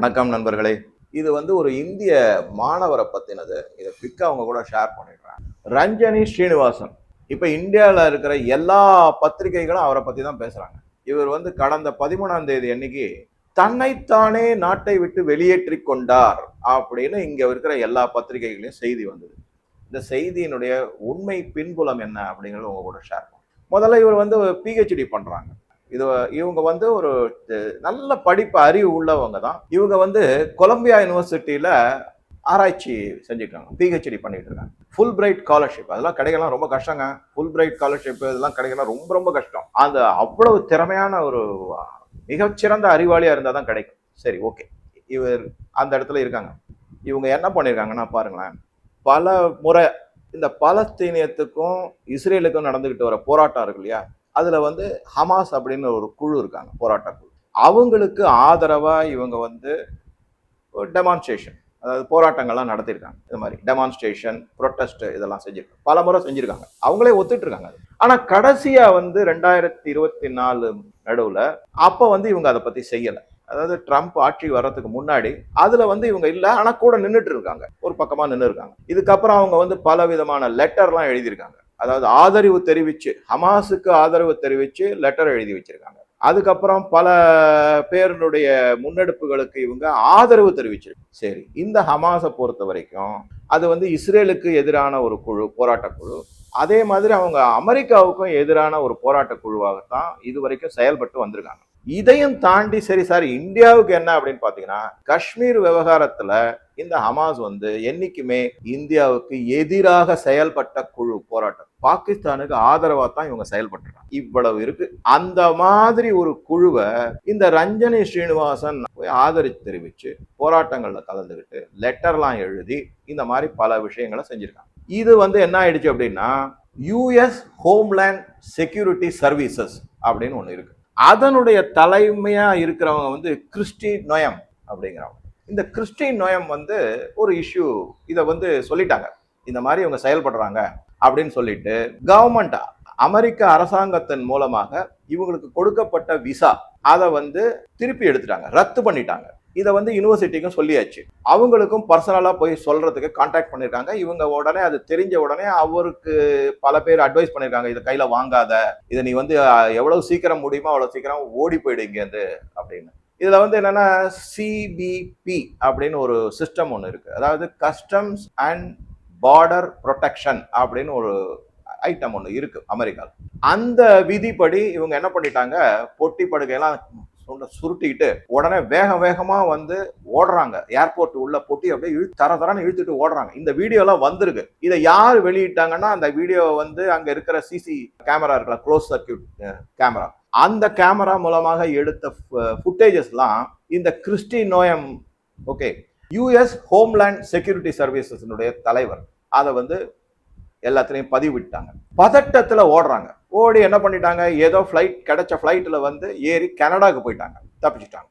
வணக்கம் நண்பர்களே. இது வந்து ஒரு இந்திய மாணவரை பற்றினது இதை பிக்காக அவங்க கூட ஷேர் பண்ணிடுறாங்க ரஞ்சனி ஸ்ரீனிவாசன். இப்போ இந்தியாவில் இருக்கிற எல்லா பத்திரிகைகளும் அவரை பற்றி தான் பேசுகிறாங்க இவர் வந்து கடந்த பதிமூணாம் தேதி அன்னைக்கு தன்னைத்தானே நாட்டை விட்டு வெளியேற்றி கொண்டார் அப்படின்னு இங்கே இருக்கிற எல்லா பத்திரிகைகளையும் செய்தி வந்தது. இந்த செய்தியினுடைய உண்மை பின்புலம் என்ன அப்படிங்கிறது உங்க கூட ஷேர் பண்ணும் முதல்ல இவர் வந்து பிஹெச்டி பண்ணுறாங்க இது இவங்க வந்து ஒரு நல்ல படிப்பு அறிவு உள்ளவங்க தான். இவங்க வந்து கொலம்பியா யூனிவர்சிட்டியில் ஆராய்ச்சி செஞ்சுருக்காங்க பிஹெச்டி பண்ணிட்டு இருக்காங்க. ஃபுல் பிரைட் ஸ்காலர்ஷிப் அதெல்லாம் கிடைக்கலாம் ரொம்ப கஷ்டங்க. ஃபுல் பிரைட் ஸ்காலர்ஷிப் இதெல்லாம் கிடைக்கலாம் ரொம்ப ரொம்ப கஷ்டம். அந்த அவ்வளவு திறமையான ஒரு மிகச்சிறந்த அறிவாளியாக இருந்தால் தான் கிடைக்கும். சரி ஓகே. இவர் அந்த இடத்துல இருக்காங்க. இவங்க என்ன பண்ணியிருக்காங்கன்னா பாருங்களேன். பல முறை இந்த பலஸ்தீனியத்துக்கும் இஸ்ரேலுக்கும் நடந்துக்கிட்டு வர போராட்டம் இருக்கு இல்லையா? அதில் வந்து ஹமாஸ் அப்படின்னு ஒரு குழு இருக்காங்க போராட்ட குழு. அவங்களுக்கு ஆதரவாக இவங்க வந்து டெமான்ஸ்ட்ரேஷன் அதாவது போராட்டங்கள்லாம் நடத்தியிருக்காங்க. இது மாதிரி டெமான்ஸ்ட்ரேஷன் ப்ரொட்டஸ்ட் இதெல்லாம் செஞ்சிருக்காங்க. பல முறை செஞ்சுருக்காங்க. அவங்களே ஒத்துட்டு இருக்காங்க அது. ஆனால் கடைசியாக வந்து ரெண்டாயிரத்தி இருபத்தி நாலு நடுவில் அப்போ வந்து இவங்க அதை பற்றி செய்யலை. அதாவது ட்ரம்ப் ஆட்சி வர்றதுக்கு முன்னாடி அதில் வந்து இவங்க இல்லை ஆனால் கூட நின்றுட்டு இருக்காங்க. ஒரு பக்கமாக நின்று இருக்காங்க இதுக்கப்புறம் அவங்க வந்து பல விதமான லெட்டர்லாம் எழுதியிருக்காங்க. அதாவது ஆதரவு தெரிவித்து ஹமாஸுக்கு ஆதரவு தெரிவித்து லெட்டர் எழுதி வச்சுருக்காங்க. அதுக்கப்புறம் பல பேருனுடைய முன்னெடுப்புகளுக்கு இவங்க ஆதரவு தெரிவிச்சிருக்கு. சரி இந்த ஹமாஸை பொறுத்த வரைக்கும் அது வந்து இஸ்ரேலுக்கு எதிரான ஒரு குழு போராட்ட குழு. அதே மாதிரி அவங்க அமெரிக்காவுக்கும் எதிரான ஒரு போராட்ட குழுவாகத்தான் இது வரைக்கும் செயல்பட்டு வந்திருக்காங்க. இதையும் தாண்டி சரி சார் இந்தியாவுக்கு என்ன அப்படின்னு பாத்தீங்கன்னா காஷ்மீர் விவகாரத்துல இந்த ஹமாஸ் வந்து என்னைக்குமே இந்தியாவுக்கு எதிராக செயல்பட்ட குழு போராட்டம். பாகிஸ்தானுக்கு ஆதரவா தான் இவங்க செயல்பட்டுறாங்க. இவ்வளவு இருக்கு. அந்த மாதிரி ஒரு குழுவை இந்த ரஞ்சனி ஸ்ரீனிவாசன் போய் ஆதரித்து தெரிவிச்சு போராட்டங்கள்ல கலந்துக்கிட்டு லெட்டர்லாம் எழுதி இந்த மாதிரி பல விஷயங்களை செஞ்சிருக்காங்க. இது வந்து என்ன ஆயிடுச்சு அப்படின்னா யூஎஸ் ஹோம்லேண்ட் செக்யூரிட்டி சர்வீசஸ் அப்படின்னு ஒன்று இருக்கு. அதனுடைய தலைமையா இருக்கிறவங்க வந்து கிறிஸ்டி நொயம் அப்படிங்கிறவங்க. இந்த கிறிஸ்டி நொயம் வந்து ஒரு இஷ்யூ இதை வந்து சொல்லிட்டாங்க. இந்த மாதிரி இவங்க செயல்படுறாங்க அப்படின்னு சொல்லிட்டு கவர்மெண்ட் அமெரிக்க அரசாங்கத்தின் மூலமாக இவங்களுக்கு கொடுக்கப்பட்ட விசா அதை வந்து திருப்பி எடுத்துட்டாங்க. ரத்து பண்ணிட்டாங்க. இதை வந்து யூனிவர்சிட்டிக்கும் சொல்லியாச்சு. அவங்களுக்கும் பர்சனலாக போய் சொல்கிறதுக்கு காண்டாக்ட் பண்ணியிருக்காங்க இவங்க உடனே அது தெரிஞ்ச உடனே அவருக்கு பல பேர் அட்வைஸ் பண்ணியிருக்காங்க இதை கையில் வாங்காத இதை நீ வந்து எவ்வளோ சீக்கிரம் முடியுமோ அவ்வளோ சீக்கிரம் ஓடி போயிடு இங்கேருந்து அப்படின்னு. இதில் வந்து என்னென்னா சிபிபி அப்படின்னு ஒரு சிஸ்டம் ஒன்று இருக்குது அதாவது கஸ்டம்ஸ் அண்ட் பார்டர் ப்ரொடெக்ஷன் அப்படின்னு ஒரு ஐட்டம் ஒன்று இருக்குது அமெரிக்காவில் அந்த விதிப்படி இவங்க என்ன பண்ணிட்டாங்க பொட்டி படுக்கையெல்லாம் சுண்ட சுருட்டிக்கிட்டு உடனே வேக வேகமாக வந்து ஓடுறாங்க. ஏர்போர்ட் உள்ள பொட்டி அப்படியே இழு தர தரன்னு இழுத்துட்டு ஓடுறாங்க. இந்த வீடியோலாம் வந்திருக்கு. இதை யார் வெளியிட்டாங்கன்னா அந்த வீடியோ வந்து அங்கே இருக்கிற சிசி கேமரா இருக்கலாம் க்ளோஸ் சர்க்கியூட் கேமரா அந்த கேமரா மூலமாக எடுத்த ஃபுட்டேஜஸ்லாம் இந்த Kristi Noem okay US homeland security சர்வீசஸ்னுடைய தலைவர். அதை வந்து எல்லாத்துலேயும் பதிவிட்டாங்க. பதட்டத்தில் ஓடுறாங்க. ஓடி என்ன பண்ணிட்டாங்க? ஏதோ ஃப்ளைட் கிடைச்ச ஃப்ளைட்டில் வந்து ஏறி கனடாவுக்கு போயிட்டாங்க. தப்பிச்சிட்டாங்க.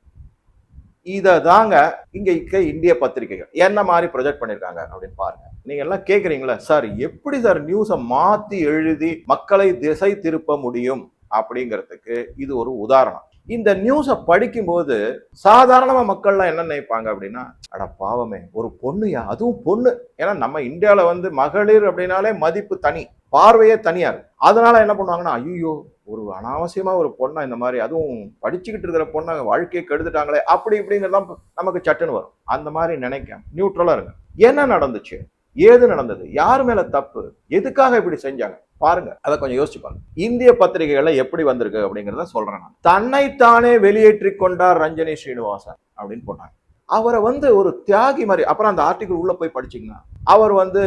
இதை தாங்க இங்கே இருக்க இந்திய பத்திரிகைகள் என்ன மாதிரி ப்ரொஜெக்ட் பண்ணியிருக்காங்க அப்படின்னு பாருங்க. நீங்க எல்லாம் கேட்குறீங்களா சார் எப்படி சார் நியூஸை மாற்றி எழுதி மக்களை திசை திருப்ப முடியும்? அப்படிங்கிறதுக்கு இது ஒரு உதாரணம். இந்த நியூஸை படிக்கும்போது சாதாரணமா மக்கள்லாம் என்ன நினைப்பாங்க அப்படின்னா அட பாவமே ஒரு பொண்ணுயா? அதுவும் பொண்ணு. ஏன்னா நம்ம இந்தியாவில் வந்து மகளிர் அப்படின்னாலே மதிப்பு தனி பார்வையே தனியாக இருக்கும் அதனால என்ன பண்ணுவாங்கன்னா ஐயோ ஒரு அனாவசியமா ஒரு பொண்ணை இந்த மாதிரி அதுவும் படிச்சுக்கிட்டு இருக்கிற பொண்ணை வாழ்க்கையை கெடுத்துட்டாங்களே அப்படி இப்படிங்கிறதெல்லாம் நமக்கு சட்டுன்னு வரும். அந்த மாதிரி நினைக்க நியூட்ரலாக இருங்க. என்ன நடந்துச்சு? ஏது நடந்தது? யார் மேல தப்பு? எதுக்காக இப்படி செஞ்சாங்க? பாருங்க அதை கொஞ்சம் யோசிச்சு பாருங்க. இந்திய பத்திரிகைகள்ல எப்படி வந்திருக்கு அப்படிங்கிறத சொல்றேன் நான். தன்னைத்தானே வெளியேற்றி கொண்டார் ரஞ்சனி ஸ்ரீனிவாசன் அப்படின்னு போட்டாங்க. அவரை வந்து ஒரு தியாகி மாதிரி அப்புறம் அந்த ஆர்டிகிள் உள்ள போய் படிச்சிங்கன்னா அவர் வந்து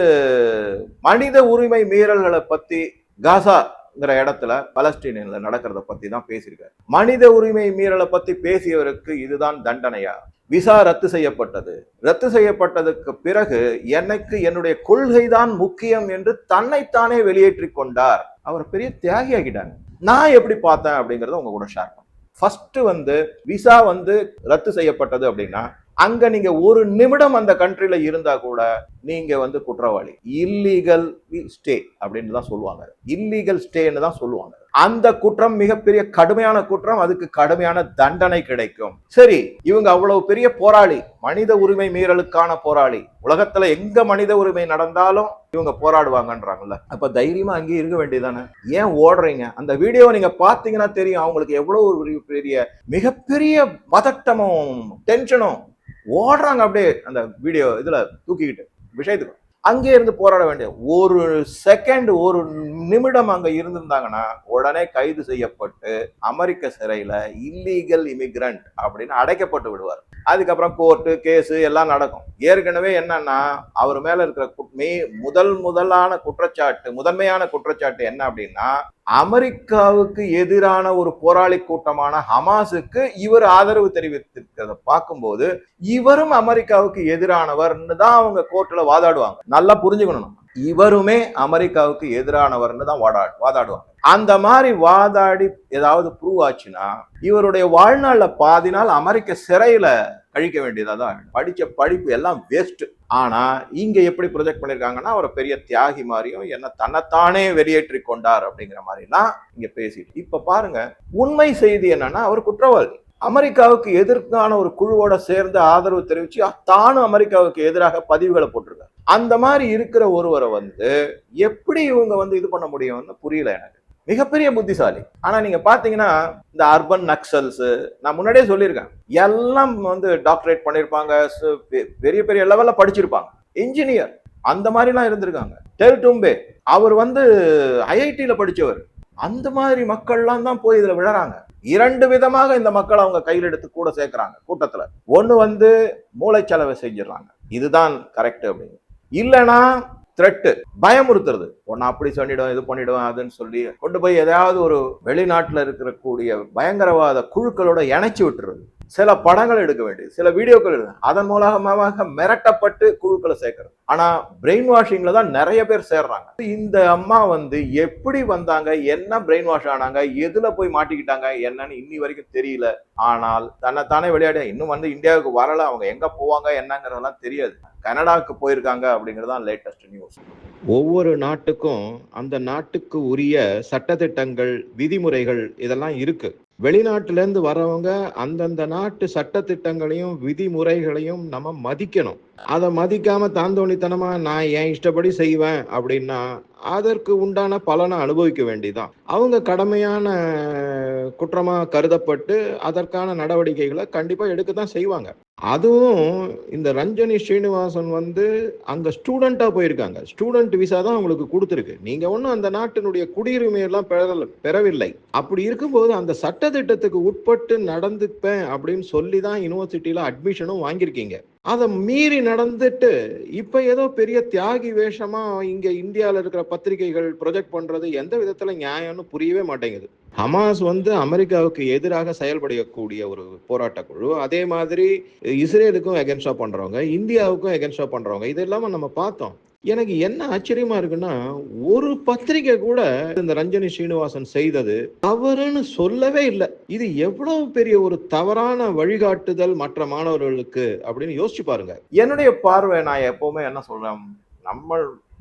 மனித உரிமை மீறல்களை பத்தி காசாங்கிற இடத்துல பலஸ்டீனில் நடக்கிறத பத்தி தான் பேசியிருக்காரு. மனித உரிமை மீறலை பத்தி பேசியவருக்கு இதுதான் தண்டனையா? விசா ரத்து செய்யப்பட்டது. ரத்து செய்யப்பட்டதுக்கு பிறகு எனக்கு என்னுடைய கொள்கைதான் முக்கியம் என்று தன்னைத்தானே வெளியேற்றி கொண்டார். அவர் பெரிய தியாகி ஆகிட்டாங்க நான் எப்படி பார்த்தேன் அப்படிங்கறத உங்க கூட ஷேர் பண்ணேன் ஃபர்ஸ்ட் வந்து விசா வந்து ரத்து செய்யப்பட்டது அப்படின்னா அங்க நீங்க ஒரு நிமிடம் அந்த கண்ட்ரில இருந்தா கூட நீங்க வந்து குற்றவாளி. இல்லீகல் ஸ்டே அப்படின்னு தான் சொல்லுவாங்க. இல்லீகல் ஸ்டேன்னு தான் சொல்லுவாங்க. அந்த குற்றம் மிகப்பெரிய கடுமையான குற்றம் அதுக்கு கடுமையான தண்டனை கிடைக்கும். சரி இவங்க அவ்வளவு பெரிய போராளி மனித உரிமை மீறலுக்கான போராளி. உலகத்துல எங்க மனித உரிமை நடந்தாலும் இவங்க போராடுவாங்கன்றாங்கல்ல. அப்ப தைரியமா அங்கேயே இருக்க வேண்டியதானே ஏன் ஓடுறீங்க? அந்த வீடியோவை நீங்க பாத்தீங்கன்னா தெரியும். அவங்களுக்கு எவ்வளவு ஒரு பெரிய மிகப்பெரிய பதட்டமும் டென்ஷனும் ஓடுறாங்க அப்படியே அந்த வீடியோ இதில் தூக்கிக்கிட்டு விஷயத்துக்கு. அங்கே இருந்து போராட வேண்டிய ஒரு செகண்ட் ஒரு நிமிடம் அங்க இருந்திருந்தாங்கன்னா உடனே கைது செய்யப்பட்டு அமெரிக்க சிறையில இல்லீகல் இமிகிரண்ட் அப்படின்னு அடைக்கப்பட்டு விடுவார். அதுக்கப்புறம் கோர்ட்டு கேஸு எல்லாம் நடக்கும். ஏற்கனவே என்னன்னா அவர் மேல இருக்கிற மே முதல் முதலான குற்றச்சாட்டு முதன்மையான குற்றச்சாட்டு என்ன அப்படின்னா அமெரிக்காவுக்கு எதிரான ஒரு போராளி கூட்டமான ஹமாஸுக்கு இவர் ஆதரவு தெரிவித்திருக்கிறத பார்க்கும்போது இவரும் அமெரிக்காவுக்கு எதிரானவர்னு தான் அவங்க கோர்ட்டில் வாதாடுவாங்க. நல்லா புரிஞ்சுக்கணும் இவருமே அமெரிக்காவுக்கு எதிரானவர்னு தான் வாடா வாதாடுவாங்க. அந்த மாதிரி வாதாடி ஏதாவது ப்ரூவ் ஆச்சுன்னா இவருடைய வாழ்நாளில் பாதி நாள் அமெரிக்க சிறையில கழிக்க வேண்டியதாக தான் படித்த படிச்ச படிப்பு எல்லாம் வேஸ்ட் ஆனா இங்க எப்படி ப்ரொஜெக்ட் பண்ணிருக்காங்கன்னா ஒரு பெரிய தியாகி மாதிரியும் என்ன தன்னைத்தானே வெளியேற்றி கொண்டார் அப்படிங்கிற மாதிரிலாம் இங்க பேசிட்டு. இப்ப பாருங்க உண்மை செய்தி என்னன்னா அவர் குற்றவாளி. அமெரிக்காவுக்கு எதிர்க்கான ஒரு குழுவோட சேர்ந்து ஆதரவு தெரிவிச்சு தானும் அமெரிக்காவுக்கு எதிராக பதிவுகளை போட்டிருக்காரு. அந்த மாதிரி இருக்கிற ஒருவரை வந்து எப்படி இவங்க வந்து இது பண்ண முடியும்னு புரியல எனக்கு. மிகப்பெரிய புத்திசாலி. ஆனா நீங்க பாத்தீங்கன்னா இந்த அர்பன் நக்சல்ஸ் நான் முன்னாடியே சொல்லியிருக்கேன். எல்லாம் வந்து டாக்டரேட் பண்ணியிருப்பாங்க பெரிய பெரிய லெவல்ல படிச்சிருப்பாங்க. இன்ஜினியர் அந்த மாதிரிலாம் இருந்திருக்காங்க. டெல் டும்பே அவர் வந்து ஐஐடியில படிச்சவர். அந்த மாதிரி மக்கள்லாம் தான் போய் இதுல விழறாங்க. இரண்டு விதமாக இந்த மக்கள் அவங்க கையில் எடுத்து கூட சேர்க்குறாங்க கூட்டத்துல. ஒன்று வந்து மூளைச்சலவை செஞ்சிடறாங்க. இதுதான் கரெக்ட் அப்படின்னு. இல்லைன்னா த்ரெட்டு பயமுறுத்துறது. ஒன்னு அப்படி சொல்லிடும் இது பண்ணிடும் அதுன்னு சொல்லி கொண்டு போய் ஏதாவது ஒரு வெளிநாட்டில் இருக்கக்கூடிய பயங்கரவாத குழுக்களோட இணைச்சி விட்டுறது. சில படங்கள் எடுக்க வேண்டியது சில வீடியோக்கள் எடுக்க அதன் மூலமாக மிரட்டப்பட்டு குழுக்களை சேர்க்கறது. ஆனா பிரெயின் வாஷிங்ல தான் நிறைய பேர் சேர்றாங்க. இந்த அம்மா வந்து எப்படி வந்தாங்க என்ன பிரெயின் வாஷ் ஆனாங்க எதுல போய் மாட்டிக்கிட்டாங்க என்னன்னு இன்னி வரைக்கும் தெரியல. ஆனால் தன்னைத்தானே விளையாட இன்னும் வந்து இந்தியாவுக்கு வரல அவங்க எங்க போவாங்க என்னங்கிறதெல்லாம் தெரியாது. கனடாவுக்கு போயிருக்காங்க அப்படிங்கிறது தான் லேட்டஸ்ட் நியூஸ் ஒவ்வொரு நாட்டுக்கும் அந்த நாட்டுக்கு உரிய சட்டத்திட்டங்கள் விதிமுறைகள் இதெல்லாம் இருக்கு. வெளிநாட்டிலேருந்து வரவங்க அந்தந்த நாட்டு சட்டத்திட்டங்களையும் விதிமுறைகளையும் நம்ம மதிக்கணும். அதை மதிக்காம தாந்தோணித்தனமா நான் என் இஷ்டப்படி செய்வேன் அப்படின்னா அதற்கு உண்டான பலனை அனுபவிக்க வேண்டியதுதான் அவங்க கடமையான குற்றமாக கருதப்பட்டு அதற்கான நடவடிக்கைகளை கண்டிப்பா எடுக்கத்தான் செய்வாங்க. அதுவும் இந்த ரஞ்சனி ஸ்ரீனிவாசன் வந்து அங்க ஸ்டூடெண்டா போயிருக்காங்க. ஸ்டூடெண்ட் விசா தான் அவங்களுக்கு கொடுத்துருக்கு. நீங்க ஒன்றும் அந்த நாட்டினுடைய குடியுரிமை எல்லாம் பெறவில்லை. அப்படி இருக்கும்போது அந்த சட்டத்திட்டத்துக்கு உட்பட்டு நடந்துப்பேன் அப்படின்னு சொல்லி தான் யூனிவர்சிட்டியில அட்மிஷனும் வாங்கியிருக்கீங்க. அதை மீறி நடந்துட்டு இப்ப ஏதோ பெரிய தியாகி வேஷமா இங்க இந்தியாவில் இருக்கிற பத்திரிகைகள் ப்ரொஜெக்ட் பண்றது எந்த விதத்துல நியாயம்னு புரியவே மாட்டேங்குது. ஹமாஸ் வந்து அமெரிக்காவுக்கு எதிராக செயல்படக்கூடிய ஒரு போராட்ட குழு. அதே மாதிரி இஸ்ரேலுக்கும் எகென்ஸ்டா பண்றவங்க இந்தியாவுக்கும் எகென்ஸ்டா பண்றவங்க இது இல்லாமல் நம்ம பார்த்தோம். எனக்கு என்ன ஆச்சரியமா இருக்குன்னா ஒரு பத்திரிகை கூட இந்த ரஞ்சனி ஸ்ரீனிவாசன் செய்தது தவறுன்னு சொல்லவே இல்லை. இது எவ்வளவு பெரிய ஒரு தவறான வழிகாட்டுதல் மற்ற மாணவர்களுக்கு அப்படின்னு யோசிச்சு பாருங்க. என்னுடைய பார்வை நான் எப்பவுமே என்ன சொல்றேன் நம்ம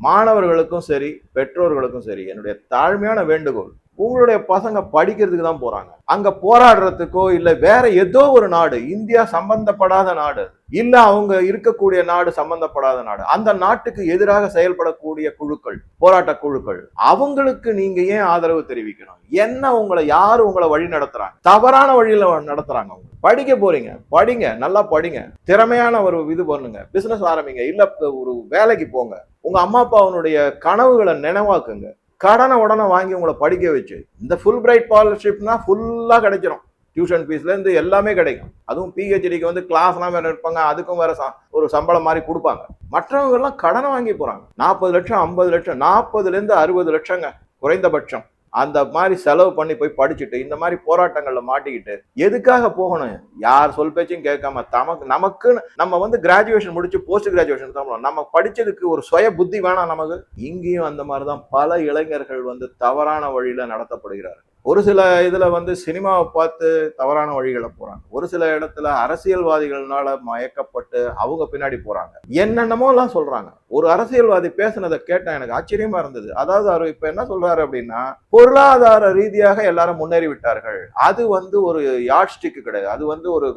மாணவர்களுக்கும் சரி பெற்றோர்களுக்கும் சரி என்னுடைய தாழ்மையான வேண்டுகோள் உங்களுடைய பசங்க படிக்கிறதுக்கு தான் போறாங்க. அங்க போராடுறதுக்கோ இல்ல வேற ஏதோ ஒரு நாடு இந்தியா சம்பந்தப்படாத நாடு இல்ல அவங்க இருக்கக்கூடிய நாடு சம்பந்தப்படாத நாடு அந்த நாட்டுக்கு எதிராக செயல்படக்கூடிய குழுக்கள் போராட்ட குழுக்கள் அவங்களுக்கு நீங்க ஏன் ஆதரவு தெரிவிக்கணும்? என்ன உங்களை யாரு உங்களை வழி நடத்துறாங்க? தவறான வழியில நடத்துறாங்க அவங்க. படிக்க போறீங்க படிங்க நல்லா படிங்க. திறமையான ஒரு இது பண்ணுங்க பிசினஸ் ஆரம்பிங்க இல்ல ஒரு வேலைக்கு போங்க. உங்க அம்மா அப்பாவுடைய கனவுகளை நினைவாக்குங்க. கடனை உடனே வாங்கி உங்களை படிக்க வச்சு இந்த ஃபுல் பிரைட் ஸ்காலர்ஷிப்னா ஃபுல்லாக கிடைச்சிடும் டியூஷன் ஃபீஸ்லேருந்து எல்லாமே கிடைக்கும். அதுவும் பிஹெச்டிக்கு வந்து கிளாஸ்லாம் வேறு இருப்பாங்க அதுக்கும் வேற ச- ஒரு சம்பளம் மாதிரி கொடுப்பாங்க. மற்றவங்க எல்லாம் கடனை வாங்கி போகிறாங்க நாற்பது லட்சம் ஐம்பது லட்சம் நாற்பதுலேருந்து அறுபது லட்சங்க குறைந்தபட்சம். அந்த மாதிரி செலவு பண்ணி போய் படிச்சுட்டு இந்த மாதிரி போராட்டங்களில் மாட்டிக்கிட்டு எதுக்காக போகணும்? யார் சொல் பேச்சையும் கேட்காம தமக்கு நமக்குன்னு நம்ம வந்து கிராஜுவேஷன் முடிச்சு போஸ்ட் கிராஜுவேஷன் தான் நம்ம படிச்சதுக்கு ஒரு சுய புத்தி வேணாம் நமக்கு. இங்கேயும் அந்த மாதிரி தான் பல இளைஞர்கள் வந்து தவறான வழியில் நடத்தப்படுகிறார்கள். ஒரு சில இதில் வந்து சினிமாவை பார்த்து தவறான வழிகளை போகிறாங்க ஒரு சில இடத்துல அரசியல்வாதிகள்னால மயக்கப்பட்டு அவங்க பின்னாடி போகிறாங்க என்னென்னமோ எல்லாம் சொல்கிறாங்க ஒரு அரசியல்வாதி பேசுனதை கேட்டேன் எனக்கு ஆச்சரியமாக இருந்தது. அதாவது அவர் இப்போ என்ன சொல்கிறாரு அப்படின்னா பொருளாதார ரீதியாக எல்லாரும் முன்னேறி விட்டார்கள். அது வந்து ஒரு யாட்ஸ்டிக்கு கிடையாது. அது வந்து ஒரு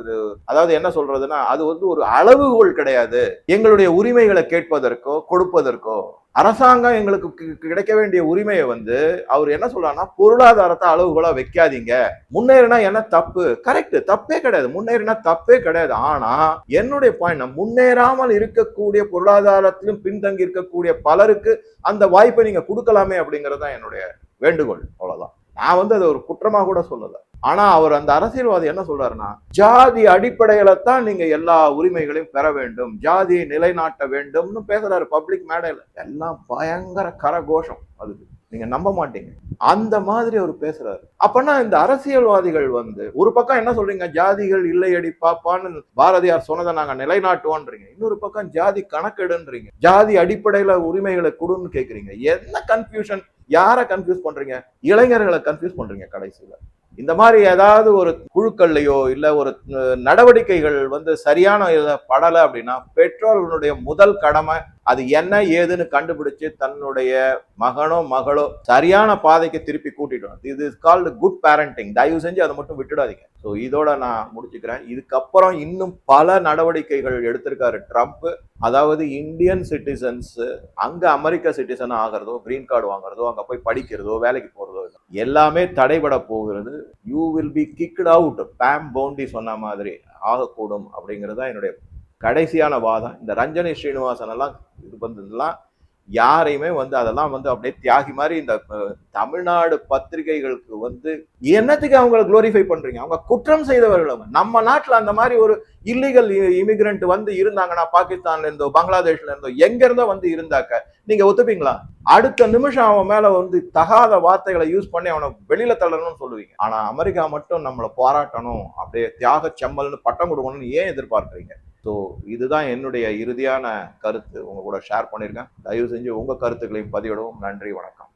அதாவது என்ன சொல்கிறதுனா அது வந்து ஒரு அளவுகோல் கிடையாது. எங்களுடைய உரிமைகளை கேட்பதற்கோ கொடுப்பதற்கோ. அரசாங்கம் எங்களுக்கு கி- கிடைக்க வேண்டிய உரிமையை வந்து அவர் என்ன சொல்றாருன்னா பொருளாதாரத்தை அளவுகோலா வைக்காதீங்க. முன்னேறினா என்ன? தப்பு. கரெக்ட் தப்பே கிடையாது. முன்னேறினா தப்பே கிடையாது. ஆனா என்னுடைய பாயிண்ட் முன்னேறாமல் இருக்கக்கூடிய பொருளாதாரத்திலும் பின்தங்கி இருக்கக்கூடிய பலருக்கு அந்த வாய்ப்பை நீங்க கொடுக்கலாமே அப்படிங்கிறது தான் என்னுடைய வேண்டுகோள். அவ்வளவுதான். நான் வந்து அதை ஒரு குற்றமாக கூட சொல்லலை. ஆனா அவர் அந்த அரசியல்வாதி என்ன சொல்றாருன்னா ஜாதி அடிப்படையில தான் நீங்க எல்லா உரிமைகளையும் பெற வேண்டும். ஜாதியை நிலைநாட்ட வேண்டும்னு பேசுறாரு பப்ளிக் மேடையில. எல்லாம் பயங்கர கரகோஷம் அதுக்கு நீங்க நம்ப மாட்டீங்க. அந்த மாதிரி அவர் பேசுறாரு. அப்பனா இந்த அரசியல்வாதிகள் வந்து ஒரு பக்கம் என்ன சொல்றீங்க ஜாதிகள் இல்லையடி பாப்பான்னு பாரதியார் சொன்னதை நாங்க நிலைநாட்டுவோன்றீங்க. இன்னொரு பக்கம் ஜாதி கணக்கெடுன்றீங்க. ஜாதி அடிப்படையில உரிமைகளை கொடுன்னு கேக்குறீங்க. என்ன கன்ஃபியூஷன் யாரை கன்ஃபியூஸ் பண்றீங்க? இளைஞர்களை கன்ஃபியூஸ் பண்றீங்க கடைசியில. இந்த மாதிரி ஏதாவது ஒரு குழுக்கள்லையோ இல்லை ஒரு நடவடிக்கைகள் வந்து சரியான படலை அப்படின்னா பெற்றோர்களுடைய முதல் கடமை அது என்ன ஏதுன்னு கண்டுபிடிச்சு தன்னுடைய மகனோ மகளோ சரியான பாதைக்கு திருப்பி கூட்டிட்டு வரணும் இது கால்டு குட் பேரண்டிங் தயவு செஞ்சு அதை மட்டும் விட்டுடாதீங்க. ஸோ இதோட நான் முடிச்சுக்கிறேன். இதுக்கப்புறம் இன்னும் பல நடவடிக்கைகள் எடுத்திருக்காரு ட்ரம்ப் அதாவது இந்தியன் சிட்டிசன்ஸ் அங்கே அமெரிக்க சிட்டிசன் ஆகிறதோ கிரீன் கார்டு வாங்குறதோ அங்கே போய் படிக்கிறதோ வேலைக்கு போகிறதோ எல்லாமே தடைபட போகிறது. You will be kicked out Pam Bondi சொன்ன மாதிரி ஆகக்கூடும் அப்படிங்கிறது தான் என்னுடைய கடைசியான வாதம். இந்த ரஞ்சனி ஸ்ரீனிவாசன் எல்லாம் இது பண்ணதெல்லாம் யாரையுமே வந்து அதெல்லாம் வந்து அப்படியே தியாகி மாதிரி இந்த தமிழ்நாடு பத்திரிகைகளுக்கு வந்து என்னத்துக்கு அவங்கள குளோரிஃபை பண்றீங்க? அவங்க குற்றம் செய்தவர்கள் அவங்க. நம்ம நாட்டில் அந்த மாதிரி ஒரு இல்லீகல் இமிகிரண்ட் வந்து இருந்தாங்கன்னா பாகிஸ்தான்ல இருந்தோ பங்களாதேஷ்ல இருந்தோ எங்க இருந்தோ வந்து இருந்தாக்க நீங்க ஒத்துப்பீங்களா? அடுத்த நிமிஷம் அவன் மேல வந்து தகாத வார்த்தைகளை யூஸ் பண்ணி அவனை வெளியில தள்ளணும்னு சொல்லுவீங்க. ஆனா அமெரிக்கா மட்டும் நம்மளை பாராட்டணும் அப்படியே தியாக செம்மல்னு பட்டம் கொடுக்கணும்னு ஏன் எதிர்பார்க்குறீங்க? ஸோ இதுதான் என்னுடைய இறுதியான கருத்து. உங்கள் கூட ஷேர் பண்ணியிருக்கேன். தயவு செஞ்சு உங்கள் கருத்துக்களையும் பதிவிடவும். நன்றி வணக்கம்.